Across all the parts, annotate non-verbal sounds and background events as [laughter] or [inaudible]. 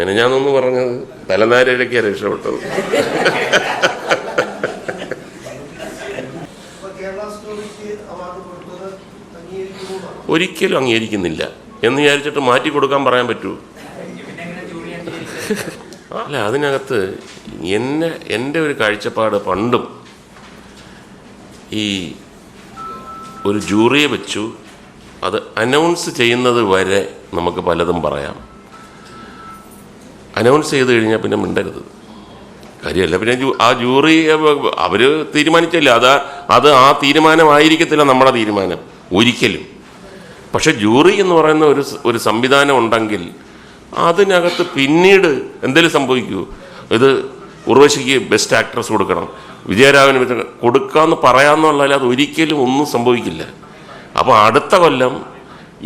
മെനഞ്ഞാന്നൊന്ന് പറഞ്ഞത് തലനാരിഴയ്ക്കാണ് രക്ഷപ്പെട്ടത്. ഒരിക്കലും അംഗീകരിക്കുന്നില്ല എന്ന് വിചാരിച്ചിട്ട് മാറ്റി കൊടുക്കാൻ പറയാൻ പറ്റൂ. അല്ല അതിനകത്ത് എന്നെ എന്റെ ഒരു കാഴ്ചപ്പാട് പണ്ടും ഈ ഒരു ജൂറിയെ വെച്ചു. അത് അനൗൺസ് ചെയ്യുന്നത് വരെ നമുക്ക് പലതും പറയാം. അനൗൺസ് ചെയ്ത് കഴിഞ്ഞാൽ പിന്നെ മിണ്ടരുത്. കാര്യമല്ല പിന്നെ ആ ജൂറി അവർ തീരുമാനിച്ചല്ല? അത് അത് ആ തീരുമാനമായിരിക്കത്തില്ല നമ്മുടെ തീരുമാനം ഒരിക്കലും. പക്ഷെ ജൂറി എന്ന് പറയുന്ന ഒരു ഒരു സംവിധാനം ഉണ്ടെങ്കിൽ അതിനകത്ത് പിന്നീട് എന്തെങ്കിലും സംഭവിക്കൂ? ഇത് ഉർവശിക്ക് ബെസ്റ്റ് ആക്ട്രസ് കൊടുക്കണം. വിജയരാഘവന് കൊടുക്കാമെന്ന് പറയാമെന്നുള്ളതിൽ അത് ഒരിക്കലും ഒന്നും സംഭവിക്കില്ല. അപ്പോൾ അടുത്ത കൊല്ലം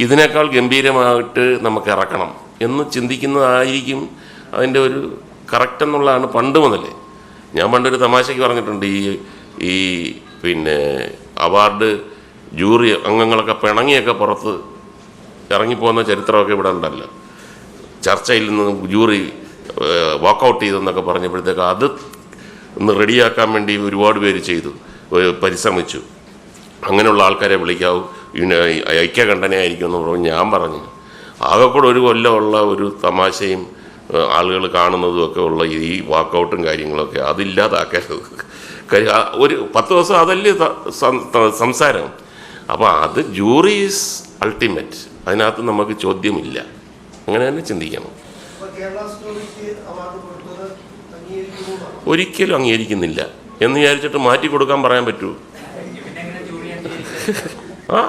ഇതിനേക്കാൾ ഗംഭീരമായിട്ട് നമുക്ക് ഇറക്കണം എന്ന് ചിന്തിക്കുന്നതായിരിക്കും അതിന്റെ ഒരു കറക്റ്റ് എന്നുള്ളതാണ് പണ്ട് മുതലേ. ഞാൻ പണ്ടൊരു തമാശയ്ക്ക് പറഞ്ഞിട്ടുണ്ട് ഈ ഈ പിന്നെ അവാർഡ് ജൂറി അംഗങ്ങളൊക്കെ പിണങ്ങിയൊക്കെ പുറത്ത് ഇറങ്ങിപ്പോകുന്ന ചരിത്രമൊക്കെ ഇവിടെ ഉണ്ടല്ലോ. ചർച്ചയിൽ നിന്ന് ജൂറി വാക്കൗട്ട് ചെയ്തെന്നൊക്കെ പറഞ്ഞപ്പോഴത്തേക്ക് അത് ഒന്ന് റെഡിയാക്കാൻ വേണ്ടി ഒരുപാട് പേര് ചെയ്തു പരിശ്രമിച്ചു. അങ്ങനെയുള്ള ആൾക്കാരെ വിളിക്കാവൂ. ഐക്യകണ്ഠനെ ആയിരിക്കുമെന്ന് പറഞ്ഞു. ഞാൻ പറഞ്ഞു. ആകെക്കൂടെ കൂടെ ഒരു കൊല്ലമുള്ള ഒരു തമാശയും ആളുകൾ കാണുന്നതും ഒക്കെ ഉള്ള ഈ വാക്കൗട്ടും കാര്യങ്ങളൊക്കെ അതില്ലാതാക്കരുത്. ഒരു പത്ത് ദിവസം അതല്ലേ സംസാരം. അപ്പോൾ അത് ജൂറി ഈസ് അൾട്ടിമേറ്റ് അതിനകത്ത് നമുക്ക് ചോദ്യമില്ല. അങ്ങനെ തന്നെ ചിന്തിക്കണം. കേരള സ്റ്റോറിക്ക് അവാർഡ് കൊടുത്തത് അംഗീകരിക്കുന്നു ഒരിക്കലും അംഗീകരിക്കുന്നില്ല. എന്ന് വിചാരിച്ചിട്ട് മാറ്റി കൊടുക്കാൻ പറയാൻ പറ്റൂ? ആ.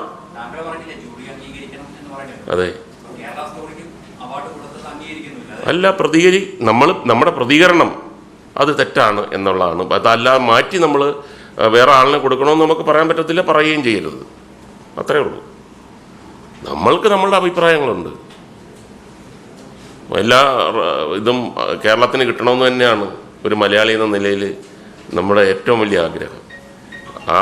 അതെ അപ്പൊ കേരള സ്റ്റോറിക്ക് അവാർഡ് കൊടുത്തത് അംഗീകരിക്കുന്നില്ല. അത് അല്ല പ്രതികരി നമ്മൾ നമ്മുടെ പ്രതികരണം അത് തെറ്റാണ് എന്നുള്ളതാണ്. അതല്ല മാറ്റി നമ്മൾ വേറെ ആളിനെ കൊടുക്കണമെന്ന് നമുക്ക് പറയാൻ പറ്റത്തില്ല പറയുകയും ചെയ്യരുത്. അത്രേ ഉള്ളൂ. നമ്മൾക്ക് നമ്മളുടെ അഭിപ്രായങ്ങളുണ്ട്. എല്ലാ ഇതും കേരളത്തിന് കിട്ടണമെന്ന് തന്നെയാണ് ഒരു മലയാളി എന്ന നിലയിൽ നമ്മുടെ ഏറ്റവും വലിയ ആഗ്രഹം. ആ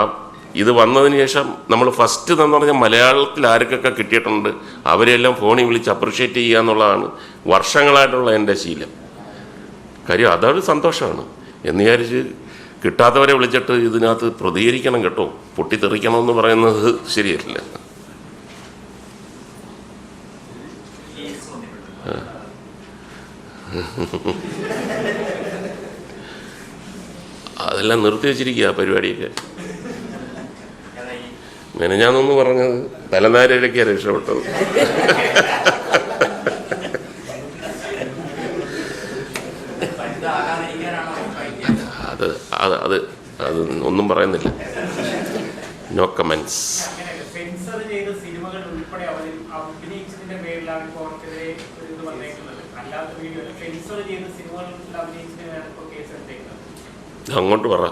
ഇത് വന്നതിന് ശേഷം നമ്മൾ ഫസ്റ്റ് എന്ന് പറഞ്ഞാൽ മലയാളത്തിൽ ആർക്കൊക്കെ കിട്ടിയിട്ടുണ്ട് അവരെല്ലാം ഫോണിൽ വിളിച്ച് അപ്രിഷ്യേറ്റ് ചെയ്യുക എന്നുള്ളതാണ് വർഷങ്ങളായിട്ടുള്ള എന്റെ ശീലം. കാര്യം അതൊരു സന്തോഷമാണ്. എന്ന് വിചാരിച്ച് കിട്ടാത്തവരെ വിളിച്ചിട്ട് ഇതിനകത്ത് പ്രതികരിക്കണം കേട്ടോ. പൊട്ടിത്തെറിക്കണമെന്ന് പറയുന്നത് ശരിയല്ല. [laughs] അതെല്ലാം നിർത്തി വെച്ചിരിക്കുക പരിപാടിയൊക്കെ. ഈ ഞാനൊന്ന് പറഞ്ഞത് തലനാരിഴയ്ക്കാണ് രക്ഷപ്പെട്ടത്? അത് അത് അത് അത് ഒന്നും പറയുന്നില്ല. നോ കമൻസ് അങ്ങോട്ട് പറ.